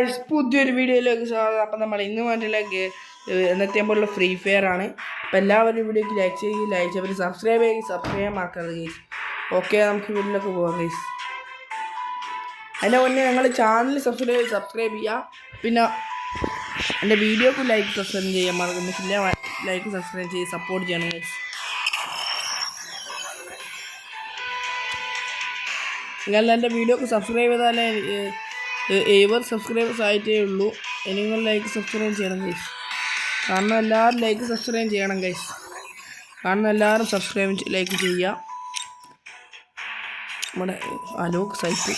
പുതിയൊരു വീഡിയോയിലേക്ക് സ്വാഗതം. അപ്പം നമ്മൾ ഇന്ന് വേണ്ടിയുള്ള എന്നത്തെ പോലുള്ള ഫ്രീ ഫയർ ആണ്. അപ്പം എല്ലാവരും വീഡിയോക്ക് ലൈക്ക് ചെയ്യുക ലൈക്ക് ചെയ്യുക. സബ്സ്ക്രൈബ് ചെയ്യുക സബ്സ്ക്രൈബ് ചെയ്യാൻ മറക്കരുത് ഗീസ് ഓക്കെ നമുക്ക് വീട്ടിലേക്ക് പോകാം ഗീസ് അതിന്റെ മുന്നേ ഞങ്ങൾ ചാനൽ സബ്സ്ക്രൈബ് സബ്സ്ക്രൈബ് ചെയ്യുക. പിന്നെ എന്റെ വീഡിയോക്ക് ലൈക്ക് സബ്സ്ക്രൈബ് ചെയ്യാൻ മറക്കുന്നില്ല ലൈക്ക് സബ്സ്ക്രൈബ് ചെയ്ത് സപ്പോർട്ട് ചെയ്യണം ഗീസ് നിങ്ങൾ എന്റെ വീഡിയോക്ക് സബ്സ്ക്രൈബ് ചെയ്താലേ ഏവർ സബ്സ്ക്രൈബേഴ്സ് ആയിട്ടേ ഉള്ളൂ. നിങ്ങൾ ലൈക്ക് സബ്സ്ക്രൈബ് ചെയ്യണം ഗൈസ് കാരണം എല്ലാവരും ലൈക്ക് സബ്സ്ക്രൈബ് ചെയ്യണം ഗൈസ് കാരണം എല്ലാവരും സബ്സ്ക്രൈബ് ലൈക്ക് ചെയ്യുക. നമ്മുടെ അലോക് സൈറ്റ്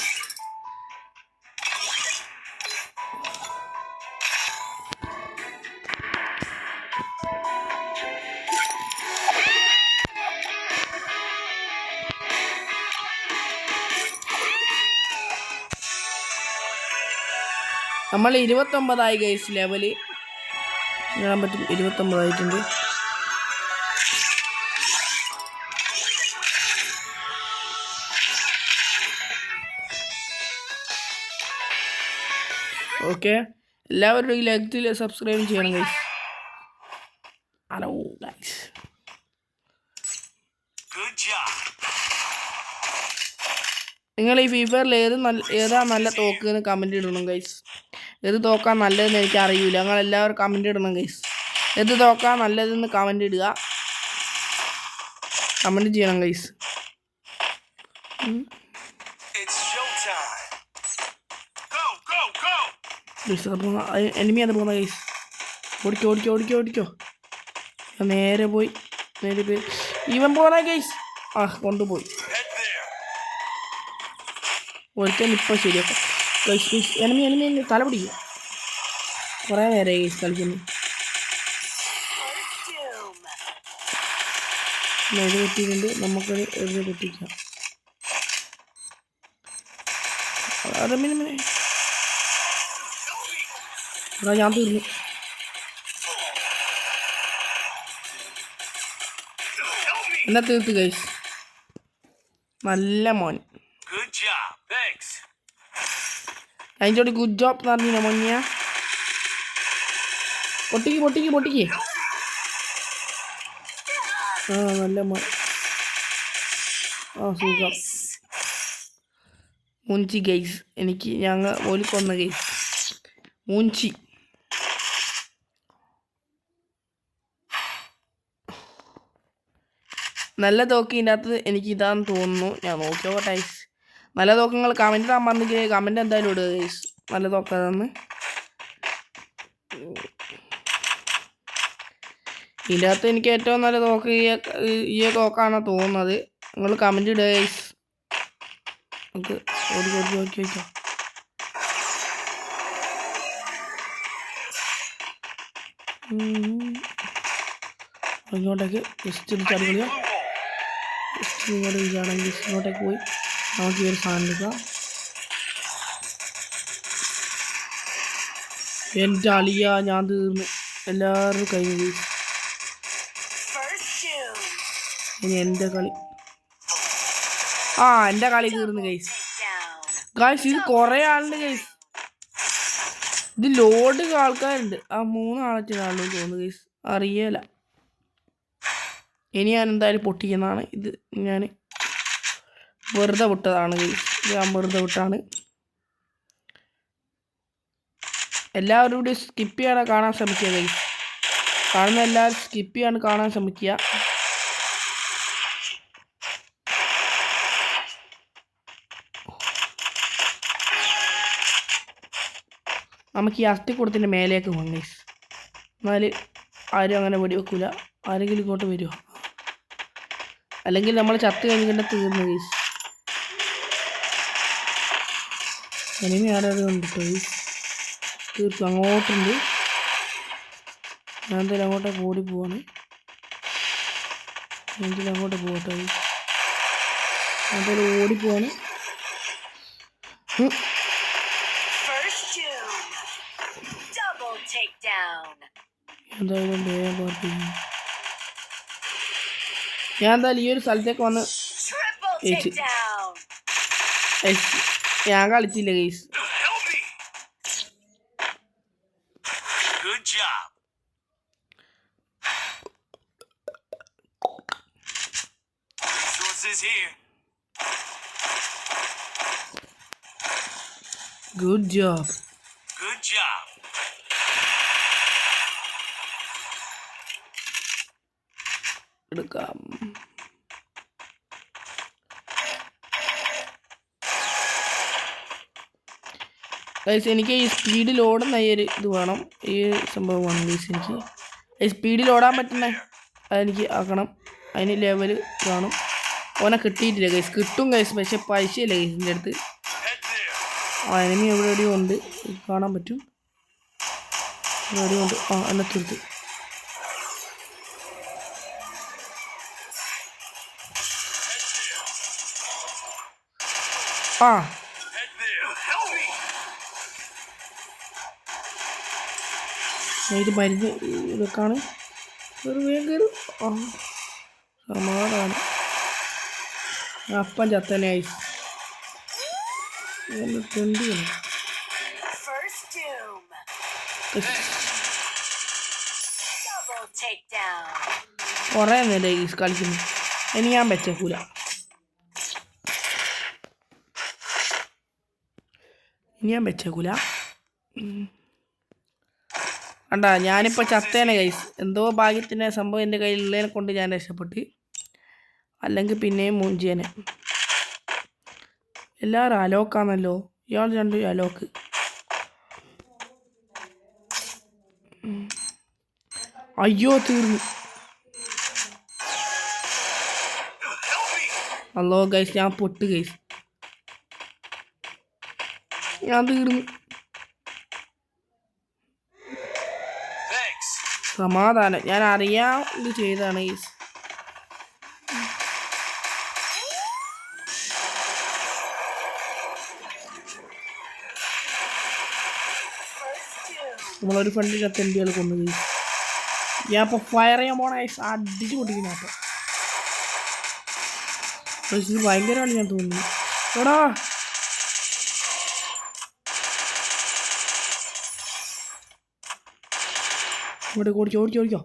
നമ്മൾ ഇരുപത്തൊമ്പതായി ഗൈസ് ലെവൽ കാണാൻ പറ്റും ഇരുപത്തൊമ്പതായിട്ടുണ്ട്. ഓക്കെ എല്ലാവരും ലൈക്ക് സബ്സ്ക്രൈബ് ചെയ്യണം ഗൈസ് നിങ്ങൾ ഈ ഫ്രീ ഫയറിൽ ഏത് നല്ല ഏതാ നല്ല തോക്ക് എന്ന് കമന്റ് ഇടണം ഗൈസ് ഏത് തോക്കാൻ നല്ലതെന്ന് എനിക്ക് അറിയില്ല നിങ്ങൾ എല്ലാവരും കമന്റ് ഇടണം ഗൈസ് ഏത് തോക്കാൻ നല്ലതെന്ന് കമന്റ് ഇടുക. കമന്റ് ചെയ്യണം ഗൈസ് എനിമി അത് പോകുന്ന ഗൈസ് ഓടിക്കോ ഓടിക്കോ ഓടിക്കോ ഓടിക്കോ. നേരെ പോയി. നേരെ പോയി. ഇവൻ പോകാൻ ഗൈസ് ആ കൊണ്ടുപോയി. ഒരുത്തൻ ഇപ്പോൾ ശരിയാക്കാം. എനിമി എനിമി തല പിടിക്കുക കുറേ നേരെ കളിക്കുന്നു ഇത് കിട്ടിയിട്ടുണ്ട് നമുക്കത് എഴുതി പൊട്ടിക്കാം എടാ ഞാൻ തീർന്നു. എന്നാ തീർത്ത് ഗൈസ്? നല്ല മോൻ. അതിന്റെ കൂടി ഗുഡ് ജോബ് എന്ന് പറഞ്ഞ മോനിയ പൊട്ടിക്ക് പൊട്ടിക്ക് പൊട്ടിക്ക് ആ നല്ല ആ സുഖം മൂഞ്ചി ഗൈസ് എനിക്ക് ഞങ്ങൾ ഒലിക്കൊന്ന കൊന്ന ഗൈസ് മൂഞ്ചി നല്ല തോക്കിന്റെ അകത്ത് എനിക്ക് ഇതാന്ന് തോന്നുന്നു ഞാൻ നോക്കിയോട്ടെ നല്ല തോക്കങ്ങൾ കമന്റ് ഇടാൻ പറഞ്ഞെങ്കിൽ കമന്റ് എന്തായാലും ഇടുക ഗൈസ് നല്ല തോക്കാതെന്ന് ഇതിന്റെ അകത്ത് എനിക്ക് ഏറ്റവും നല്ല തോക്ക് ഈ തോക്കാണ് തോന്നുന്നത്. നിങ്ങൾ കമന്റ് ഇടുക ഗൈസ് നമുക്ക് ഓടി ഓടി ഇങ്ങോട്ടേക്ക് ജസ്റ്റ് ഒരു ചടി കളിയാ. ജസ്റ്റ് ഇങ്ങോട്ട് ഇരിക്കുകയാണെങ്കിൽ ഇങ്ങോട്ടേക്ക് പോയി. നമുക്ക് ഈ ഒരു സാധനം എന്റെ അളിയ ഞാൻ തീർന്നു എല്ലാവരും കഴിഞ്ഞു ഇനി എന്റെ കളി ആ എന്റെ കളി തീർന്നു ഗൈസ് ഗൈസ് ഇത് കുറേ ആളുണ്ട് ഗൈസ് ഇത് ലോഡ് ആൾക്കാരുണ്ട്. ആ മൂന്നാളത്തെ ആളുകൾ തോന്നുന്നു ഗൈസ് അറിയല. ഇനി ഞാൻ എന്തായാലും പൊട്ടിക്കുന്നതാണ്. ഇത് ഞാൻ വെറുതെ വിട്ടതാണ് ഞാൻ വെറുതെ വിട്ടാണ്. എല്ലാവരും കൂടി സ്കിപ്പ് ചെയ്യാതെ കാണാൻ ശ്രമിക്കുക കാണുന്ന എല്ലാവരും സ്കിപ്പ് ചെയ്യാണ്ട് കാണാൻ ശ്രമിക്കുക. നമുക്ക് ഈ അസ്ഥിക്കൂടത്തിന്റെ മേലേക്ക് പോകാം ഗൈസ് എന്നാൽ ആരും അങ്ങനെ വെടിവെക്കൂല. ആരെങ്കിലും ഇങ്ങോട്ട് വരുമോ അല്ലെങ്കിൽ നമ്മൾ ചത്ത് കഴിഞ്ഞിട്ട് തീർന്നു ഗൈസ് എനിമി ആരും ഉണ്ട് കണ്ടിട്ടോ തീർക്കും അങ്ങോട്ടുണ്ട്. ഞാൻ എന്തായാലും അങ്ങോട്ടേ ഓടി പോവാണ്. എങ്കിലും അങ്ങോട്ട് പോകട്ടെ ഞാൻ എന്തായാലും ഓടി പോവാണ്. ഉം. First doom. Double എന്തായാലും വേഗം പാർപ്പിക്കുന്നു ഞാൻ എന്തായാലും ഈ ഒരു സ്ഥലത്തേക്ക് വന്ന്. ഏയ്, ഞാൻ കളിച്ചില്ല guys Help me. Good job. Resources here. Good job Good job. എടുക്കാം Guys, എനിക്ക് ഈ സ്പീഡിൽ ഓടുന്ന ഈ ഒരു ഇത് വേണം. ഈ സംഭവം വേണം ഗൈസ് എനിക്ക്. ഈ സ്പീഡിൽ ഓടാൻ പറ്റുന്ന അതെനിക്ക് ആക്കണം. അതിന് ലെവൽ വേണം ഓനെ കിട്ടിയിട്ടില്ല ഗൈസ് കിട്ടും ഗൈസ് പക്ഷെ പൈസയില്ല ഗൈസിന്റെ അടുത്ത്. ആ എനിമി എവിടെ എവിടെയോ ഉണ്ട്. കാണാൻ പറ്റും. എവിടെയോ ഉണ്ട്. ആ എന്നെ തീർത്ത്. ആ. ഇത് മരുന്ന് ഇതൊക്കെയാണ്. ഒരു ആ സമാധാനം. അപ്പം ചത്തനായി. കുറേ നേരം ഈ കളിക്കുന്നു. ഇനി ഞാൻ വെച്ചേക്കൂല. ഇനി ഞാൻ വെച്ചേക്കൂല. ഉം. കണ്ടാ ഞാനിപ്പോൾ ചത്തേനെ കൈസ് എന്തോ ഭാഗ്യത്തിന്റെ സംഭവം എന്റെ കയ്യിലുള്ളതിനെ കൊണ്ട് ഞാൻ രക്ഷപ്പെട്ട് അല്ലെങ്കിൽ പിന്നെയും മൂഞ്ചിയനെ. എല്ലാവരും അലോക്കാണല്ലോ ഇയാൾ രണ്ടും അലോക്ക് അയ്യോ തീർന്നു. അല്ലോ ഗൈസ് ഞാൻ പൊട്ട് ഗൈസ് ഞാൻ തീർന്നു. സമാധാനം. ഞാൻ അറിയാം ഇത് ചെയ്താണ് ഈ നമ്മളൊരു ഫ്രണ്ട് നമ്മളൊരു എന്റെ ആൾ കൊന്നു ഗൈസ് ഞാൻ അപ്പോൾ ഫയർ ചെയ്യാൻ പോണ അടിച്ച് പൊട്ടിക്കുന്ന അപ്പോൾ ഭയങ്കരമാണ് ഞാൻ തോന്നുന്നു. എടാ! ഇവിടെ ഓടിക്കോ ഓടിക്കോ ഓടിക്കോ.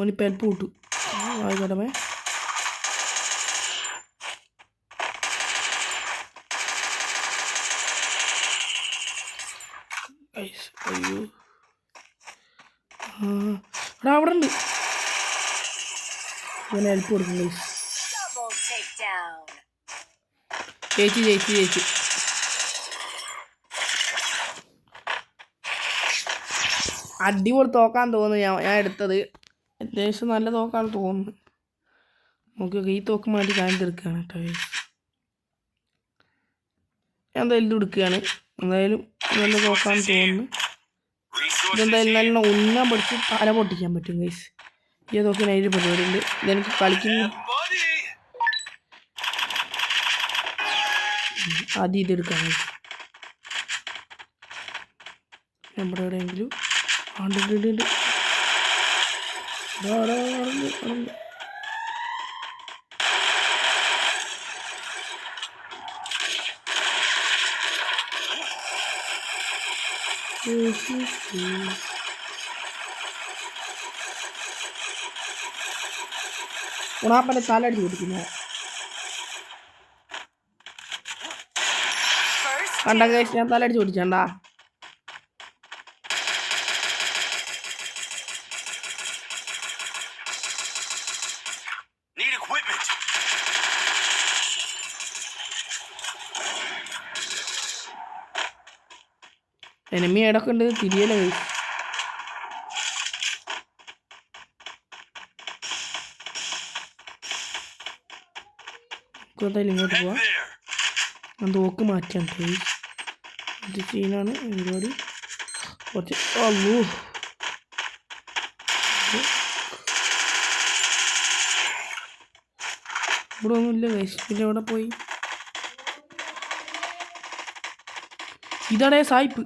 ഓനിപ്പോൾ ഹെൽപ്പ് കിട്ടു. ആയിക്കോട്ടെ അയ്യോ. എടാ അവിടെ ഉണ്ട്. ഇവനെ ഹെൽപ്പ് കൊടുക്കും. ചേച്ചി ചേച്ചി ചേച്ചി അടിപൊളി തോക്കാൻ തോന്നുന്നു ഞാൻ ഞാൻ എടുത്തത് അത്യാവശ്യം നല്ല തോക്കാൻ തോന്നുന്നു നോക്കി ഈ തോക്ക് മാറ്റി ഞാൻ തീർക്കുകയാണ് കേട്ടോ ഞാൻ എന്തായാലും ഇതെടുക്കുകയാണ് എന്തായാലും നല്ല തോക്കാൻ തോന്നുന്നു ഇതെന്തായാലും. നല്ല ഒന്നാൻ പഠിച്ച് തല പൊട്ടിക്കാൻ പറ്റും ഗൈസ് ഈ നോക്കി അതിന്റെ പരിപാടി ഉണ്ട് ഇതെനിക്ക് കളിക്കുന്നു. ആദ്യം ഇതെടുക്കാം guys. നമ്മുടെ എവിടെയെങ്കിലും ഉണ്ട്, ഉണ്ട്, ഉണ്ട്. കൊടുക്കുന്നു ദാ, ഞാൻ തല തലടിച്ച് കണ്ട പിടിച്ചണ്ടാ എനിമി ഇടയ്ക്ക് ഉണ്ട് തിരിയല എന്തായാലും ഇങ്ങോട്ട് പോവാം. ഞാൻ തോക്ക് മാറ്റാൻ ഇത് സീനാണ് പരിപാടി കുറച്ച് അല്ലോ ഇവിടെ ഒന്നുമില്ല പിന്നെ എവിടെ പോയി? ഇതാണ് സായിപ്പ്.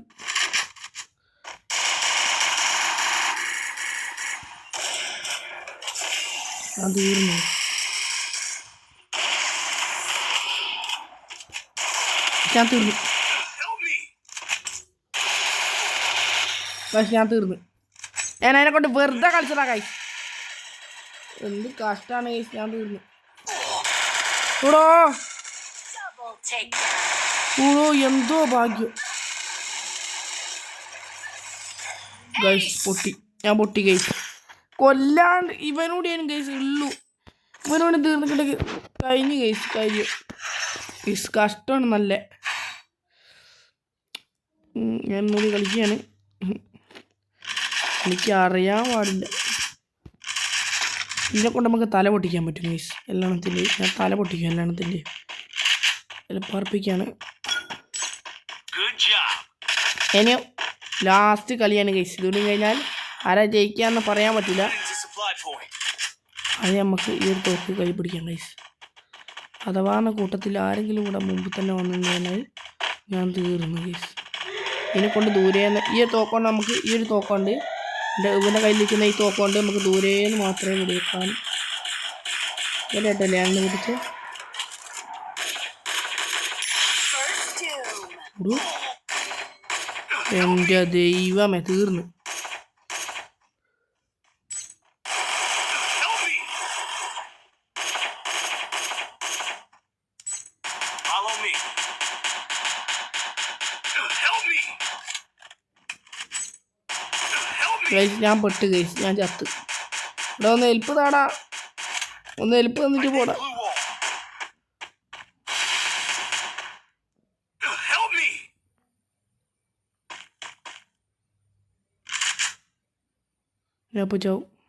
അത് തീർന്നു ഞാൻ തീർന്നു. പക്ഷെ ഞാൻ തീർന്നു. ഞാൻ അതിനെ കൊണ്ട് വെറുതെ കളിച്ചതാ കൈ എന്ത് കഷ്ടാണ് കൈസ് ഞാൻ തീർന്നു. കൂടോ takedown. എന്തോ ഭാഗ്യം. ഗൈസ് പൊട്ടി. ഞാൻ പൊട്ടി ഗൈസ് കൊല്ലാണ്ട് ഇവനോട് ഞാൻ കേസ് ഉള്ളൂ. ഇവനോട് തീർന്നിട്ടുണ്ടെങ്കിൽ കഴിഞ്ഞു കേസ് കഴിഞ്ഞു കേസ് കഷ്ടമാണ് നല്ല. ഞാൻ മൂന്ന് കളിക്കുകയാണ് എനിക്ക് അറിയാൻ പാടില്ല. ഇതിനെ കൊണ്ട് നമുക്ക് തല പൊട്ടിക്കാൻ പറ്റും ഗൈസ് എല്ലാണത്തിന്റെ ഞാൻ തല പൊട്ടിക്കും എല്ലാണത്തിന്റെ Good ഇനി ലാസ്റ്റ് കളിയാണ് ഗൈസ് ഇതുകൊണ്ട് കഴിഞ്ഞാൽ ആരാ ജയിക്കാന്ന് പറയാൻ പറ്റില്ല. അത് നമുക്ക് ഈ ഒരു തോക്ക് കൈ പിടിക്കാം ഗൈസ് അഥവാ എന്ന കൂട്ടത്തിൽ ആരെങ്കിലും കൂടെ മുമ്പ് തന്നെ വന്നു കഴിഞ്ഞാൽ ഞാൻ തീർന്നു ഗൈസ് ഇതിനെ കൊണ്ട് ദൂരേന്ന് ഈ ഒരു തോക്കൊണ്ട് നമുക്ക് ഈ ഒരു തോക്കുണ്ട് എന്റെ ഇവന്റെ കയ്യിലിരിക്കുന്ന ഈ തോക്കുകൊണ്ട് നമുക്ക് ദൂരേന്ന് മാത്രമേ വെടിവെക്കാൻ ഇവരായിട്ടല്ലേ അങ്ങനെ പിടിച്ച്? എന്റെ ദൈവമേ തീർന്നു. ഞാൻ പെട്ട് ഗൈസ് ഞാൻ ചത്ത്. ഇവിടെ ഒന്ന് ഹെൽപ്പ് താടാ ഒന്ന് ഹെൽപ്പ് തന്നിട്ട് പോടാ. ഞാൻ ഇപ്പോൾ ചാവും.